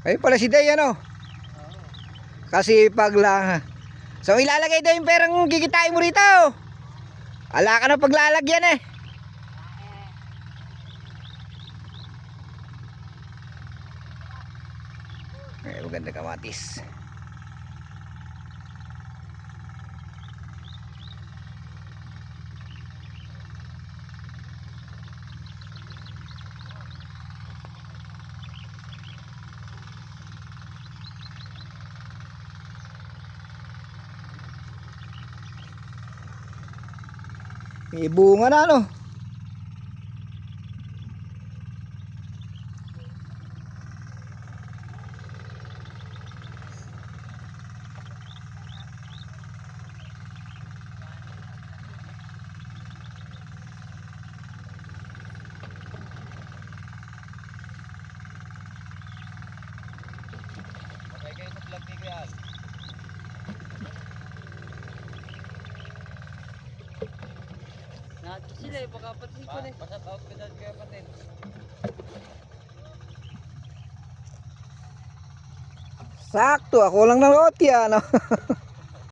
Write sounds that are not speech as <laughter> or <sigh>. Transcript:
Ay pala si Day ano? Kasi pag. So ilalagay daw yung perang gigitain mo rito. Ala ka na paglalagyan eh. Ay, maganda kamatis. May bunga na ano. Okay kayo sa vlog ni. Nato sila eh, baka pati ko na. pasat out ka dyan Kuya Patin. Sakto, ako lang ng roti ano. <laughs>